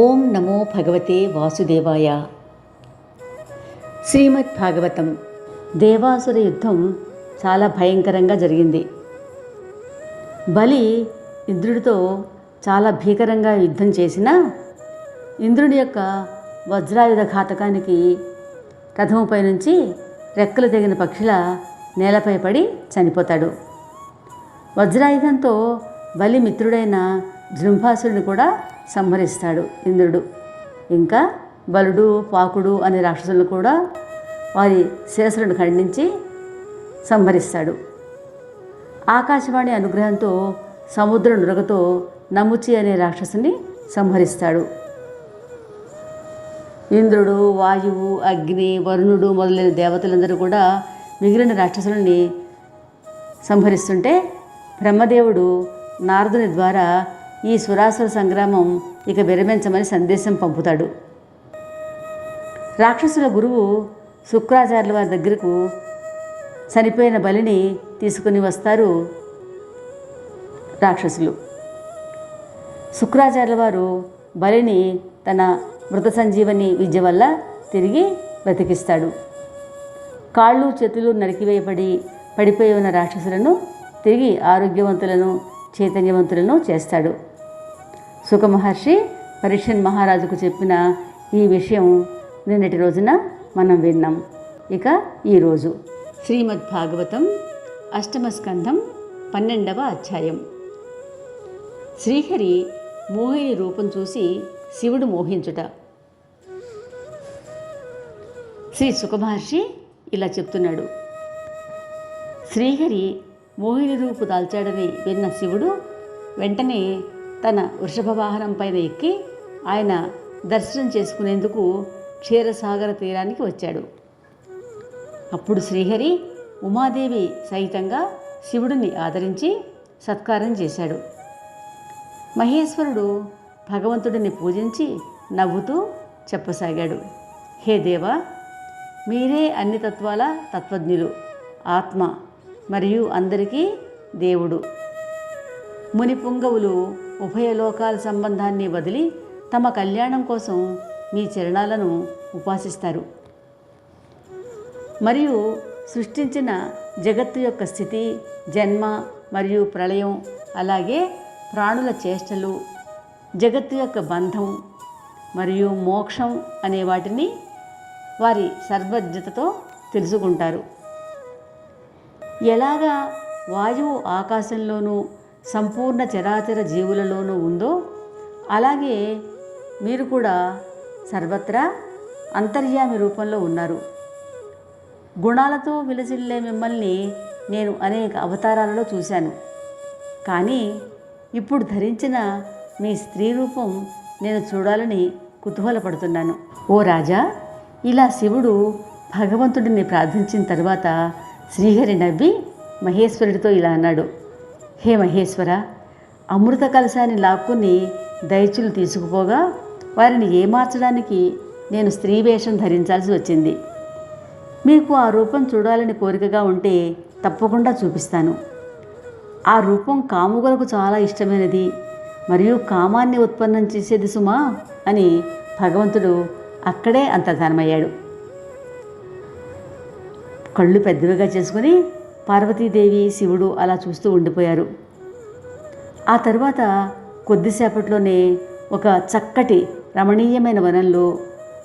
ఓం నమో భగవతే వాసుదేవాయ. శ్రీమద్ భాగవతం దేవాసుర యుద్ధం చాలా భయంకరంగా జరిగింది. బలి ఇంద్రుడితో చాలా భీకరంగా యుద్ధం చేసినా ఇంద్రుడి యొక్క వజ్రాయుధ ఘాతకానికి రథముపై నుంచి రెక్కలు తెగిన పక్షుల నేలపై పడి చనిపోతాడు. వజ్రాయుధంతో బలి మిత్రుడైన జృంభాసురుని కూడా సంహరిస్తాడు ఇంద్రుడు. ఇంకా బలుడు పాకుడు అనే రాక్షసులను కూడా వారి శిరస్సులను ఖండించి సంహరిస్తాడు. ఆకాశవాణి అనుగ్రహంతో సముద్ర నురగతో నముచి అనే రాక్షసుని సంహరిస్తాడు. ఇంద్రుడు వాయువు అగ్ని వరుణుడు మొదలైన దేవతలందరూ కూడా మిగిలిన రాక్షసులని సంహరిస్తుంటే బ్రహ్మదేవుడు నారదుని ద్వారా ఈ సురాసుర సంగ్రామం ఇక విరమించమని సందేశం పంపుతాడు. రాక్షసుల గురువు శుక్రాచార్యుల వారి దగ్గరకు చనిపోయిన బలిని తీసుకుని వస్తారు రాక్షసులు. శుక్రాచార్యుల వారు బలిని తన మృత సంజీవని విద్య వల్ల తిరిగి బ్రతికిస్తాడు. కాళ్ళు చేతులు నరికివేయబడి పడిపోయి ఉన్న రాక్షసులను తిరిగి ఆరోగ్యవంతులను చైతన్యవంతులను చేస్తాడు. సుఖమహర్షి పరీక్షన్ మహారాజుకు చెప్పిన ఈ విషయం నిన్నటి రోజున మనం విన్నాం. ఇక ఈరోజు శ్రీమద్ భాగవతం అష్టమ స్కంధం పన్నెండవ అధ్యాయం. శ్రీహరి మోహిని రూపం చూసి శివుడు మోహించుట. శ్రీ సుఖమహర్షి ఇలా చెప్తున్నాడు. శ్రీహరి మోహిని రూపు దాల్చాడని విన్న శివుడు వెంటనే తన వృషభ వాహనం పైన ఎక్కి ఆయన దర్శనం చేసుకునేందుకు క్షీరసాగర తీరానికి వచ్చాడు. అప్పుడు శ్రీహరి ఉమాదేవి సహితంగా శివుడిని ఆదరించి సత్కారం చేశాడు. మహేశ్వరుడు భగవంతుడిని పూజించి నవ్వుతూ చెప్పసాగాడు. హే దేవా మీరే అన్ని తత్వాల తత్వజ్ఞులు ఆత్మ మరియు అందరికీ దేవుడు. ముని పుంగవులు ఉభయ లోకాల సంబంధాన్ని వదిలి తమ కళ్యాణం కోసం మీ చరణాలను ఉపాసిస్తారు. మరియు సృష్టించిన జగత్తు యొక్క స్థితి జన్మ మరియు ప్రళయం అలాగే ప్రాణుల చేష్టలు జగత్తు యొక్క బంధం మరియు మోక్షం అనే వాటిని వారి సర్వజ్ఞతతో తెలుసుకుంటారు. ఎలాగా వాయువు ఆకాశంలోనూ సంపూర్ణ చరాచర జీవులలోనూ ఉందో అలాగే మీరు కూడా సర్వత్రా అంతర్యామి రూపంలో ఉన్నారు. గుణాలతో విలసిల్లే మిమ్మల్ని నేను అనేక అవతారాలలో చూశాను. కానీ ఇప్పుడు ధరించిన మీ స్త్రీ రూపం నేను చూడాలని కుతూహలపడుతున్నాను. ఓ రాజా ఇలా శివుడు భగవంతుడిని ప్రార్థించిన తర్వాత శ్రీహరి నవ్వి మహేశ్వరుడితో ఇలా అన్నాడు. హే మహేశ్వర అమృత కలశాన్ని లాక్కుని దైత్యులు తీసుకుపోగా వారిని ఏమార్చడానికి నేను స్త్రీ వేషం ధరించాల్సి వచ్చింది. మీకు ఆ రూపం చూడాలని కోరికగా ఉంటే తప్పకుండా చూపిస్తాను. ఆ రూపం కాముగులకు చాలా ఇష్టమైనది. మరియు కామాన్ని ఉత్పన్నం చేసేది సుమా అని భగవంతుడు అక్కడే అంతర్ధానమయ్యాడు. కళ్ళు పెద్దవిగా చేసుకుని పార్వతీదేవి శివుడు అలా చూస్తూ ఉండిపోయారు. ఆ తర్వాత కొద్దిసేపట్లోనే ఒక చక్కటి రమణీయమైన వనంలో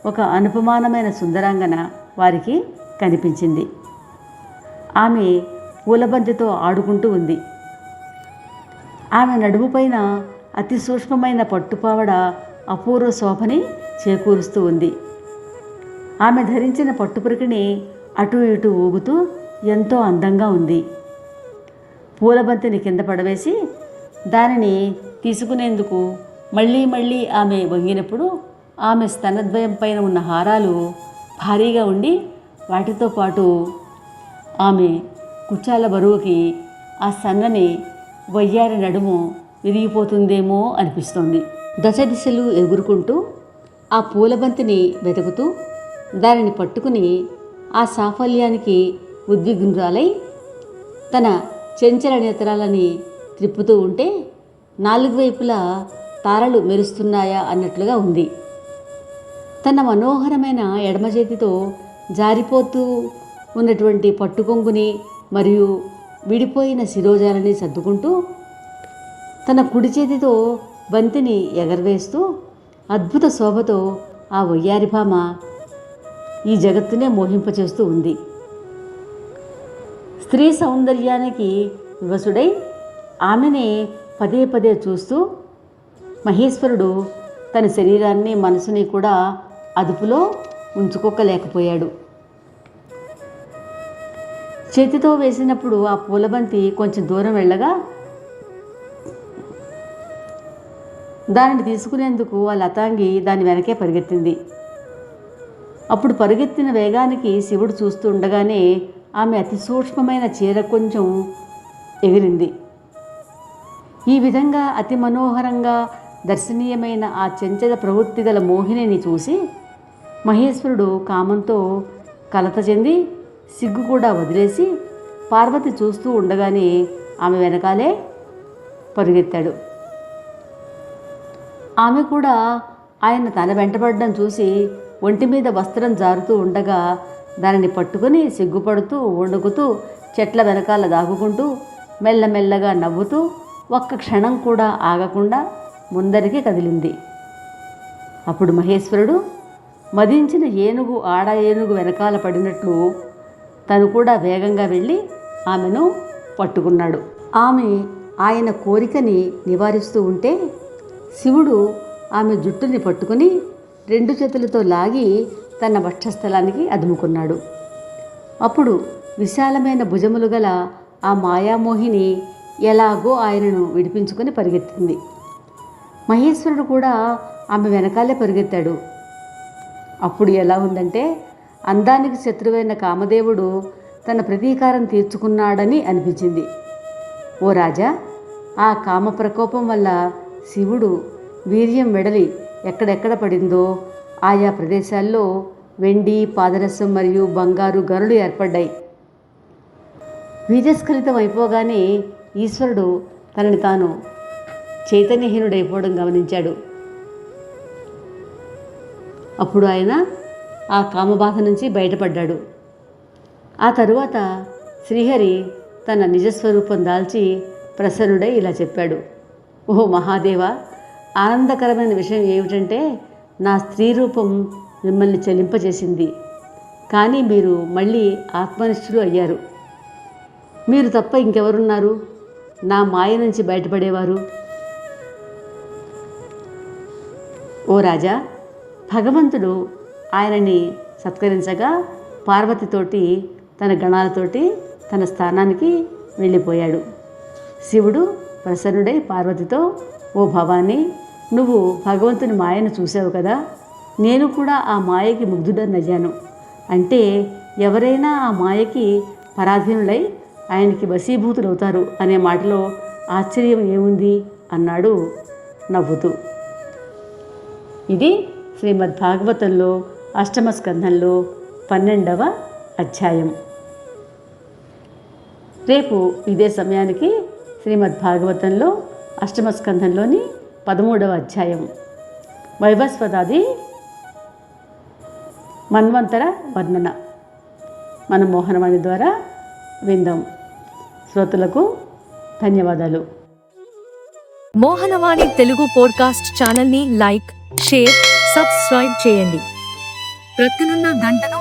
ఒక అనుపమానమైన సుందరాంగన వారికి కనిపించింది. ఆమె పూలబంతితో ఆడుకుంటూ ఉంది. ఆమె నడుముపైన అతి సూక్ష్మమైన పట్టుపావడ అపూర్వ శోభని చేకూరుస్తూ ఉంది. ఆమె ధరించిన పట్టుపురికిని అటు ఇటు ఊగుతూ ఎంతో అందంగా ఉంది. పూలబంతిని కింద పడవేసి దానిని తీసుకునేందుకు మళ్ళీ మళ్ళీ ఆమె వంగినప్పుడు ఆమె స్తనద్వయం పైన ఉన్న హారాలు భారీగా ఉండి వాటితో పాటు ఆమె కుచాల బరువుకి ఆ సన్నని వయ్యారి నడుము విరిగిపోతుందేమో అనిపిస్తోంది. దశ దిశలు ఎగురుకుంటూ ఆ పూలబంతిని వెతుకుతూ దానిని పట్టుకుని ఆ సాఫల్యానికి ఉద్విగ్నురాలై తన చెంచల నేత్రాలని త్రిప్పుతూ ఉంటే నాలుగు వైపులా తారలు మెరుస్తున్నాయా అన్నట్లుగా ఉంది. తన మనోహరమైన ఎడమ చేతితో జారిపోతూ ఉన్నటువంటి పట్టుకొంగుని మరియు విడిపోయిన శిరోజాలని సర్దుకుంటూ తన కుడి చేతితో బంతిని ఎగరవేస్తూ అద్భుత శోభతో ఆ వయ్యారి భామ ఈ జగత్తునే మోహింపచేస్తూ ఉంది. స్త్రీ సౌందర్యానికి వివసుడై ఆమెనే పదే పదే చూస్తూ మహేశ్వరుడు తన శరీరాన్ని మనసుని కూడా అదుపులో ఉంచుకోకలేకపోయాడు. చేతితో వేసినప్పుడు ఆ పూలబంతి కొంచెం దూరం వెళ్ళగా దానిని తీసుకునేందుకు ఆ లతాంగి దాని వెనకే పరిగెత్తింది. అప్పుడు పరుగెత్తిన వేగానికి శివుడు చూస్తూ ఉండగానే ఆమె అతి సూక్ష్మమైన చీర కొంచెం ఎగిరింది. ఈ విధంగా అతి మనోహరంగా దర్శనీయమైన ఆ చెంచల ప్రవృత్తి గల మోహినిని చూసి మహేశ్వరుడు కామంతో కలత చెంది సిగ్గు కూడా వదిలేసి పార్వతి చూస్తూ ఉండగానే ఆమె వెనకాలే పరుగెత్తాడు. ఆమె కూడా ఆయన తన వెంటబడడం చూసి ఒంటి మీద వస్త్రం జారుతూ ఉండగా దానిని పట్టుకుని సిగ్గుపడుతూ వణుకుతూ చెట్ల వెనకాల దాగుకుంటూ మెల్లమెల్లగా నవ్వుతూ ఒక్క క్షణం కూడా ఆగకుండా ముందరికి కదిలింది. అప్పుడు మహేశ్వరుడు మదించిన ఏనుగు ఆడ ఏనుగు వెనకాల పడినట్లు తను కూడా వేగంగా వెళ్ళి ఆమెను పట్టుకున్నాడు. ఆమె ఆయన కోరికని నివారిస్తూ ఉంటే శివుడు ఆమె జుట్టుని పట్టుకుని రెండు చేతులతో లాగి తన వక్షస్థలానికి అదుముకున్నాడు. అప్పుడు విశాలమైన భుజములు గల ఆ మాయామోహిని ఎలాగో ఆయనను విడిపించుకొని పరిగెత్తింది. మహేశ్వరుడు కూడా ఆమె వెనకాలే పరిగెత్తాడు. అప్పుడు ఎలా ఉందంటే అందానికి శత్రువైన కామదేవుడు తన ప్రతీకారం తీర్చుకున్నాడని అనిపించింది. ఓ రాజా ఆ కామ ప్రకోపం వల్ల శివుడు వీర్యం వెడలి ఎక్కడెక్కడ పడిందో ఆయా ప్రదేశాల్లో వెండి పాదరసం మరియు బంగారు గనులు ఏర్పడ్డాయి. బీజస్ఖలితం అయిపోగానే ఈశ్వరుడు తనని తాను చైతన్యహీనుడైపోవడం గమనించాడు. అప్పుడు ఆయన ఆ కామబాధ నుంచి బయటపడ్డాడు. ఆ తరువాత శ్రీహరి తన నిజస్వరూపం దాల్చి ప్రసన్నుడై ఇలా చెప్పాడు. ఓ మహాదేవా ఆనందకరమైన విషయం ఏమిటంటే నా స్త్రీ రూపం మిమ్మల్ని చెలింపజేసింది. కానీ మీరు మళ్ళీ ఆత్మనిష్ఠులు అయ్యారు. మీరు తప్ప ఇంకెవరున్నారు? నా మాయ నుంచి బయటపడేవారు? ఓ రాజా భగవంతుడు ఆయనని సత్కరించగా పార్వతితోటి తన గణాలతోటి తన స్థానానికి వెళ్ళిపోయాడు. శివుడు ప్రసన్నుడై పార్వతితో ఓ భవాని నువ్వు భగవంతుని మాయను చూసావు కదా? నేను కూడా ఆ మాయకి ముగ్ధుడనయ్యాను. అంటే ఎవరైనా ఆ మాయకి పరాధీనులై ఆయనకి వశీభూతులవుతారు అనే మాటలో ఆశ్చర్యం ఏముంది అన్నాడు నవ్వుతూ. ఇది శ్రీమద్ భాగవతంలో అష్టమ స్కంధంలో పన్నెండవ అధ్యాయం. రేపు ఇదే సమయానికి శ్రీమద్ భాగవతంలో అష్టమ స్కంధంలోని పదమూడవ అధ్యాయం. వైవస్వతాది మన్వంతర వర్ణన. మన మోహనవాణి ద్వారా విందాం. శ్రోతలకు ధన్యవాదాలు. మోహనవాణి తెలుగు పోడ్కాస్ట్ ఛానల్ని లైక్ షేర్ సబ్స్క్రైబ్ చేయండి. ప్రక్కనున్న గంటను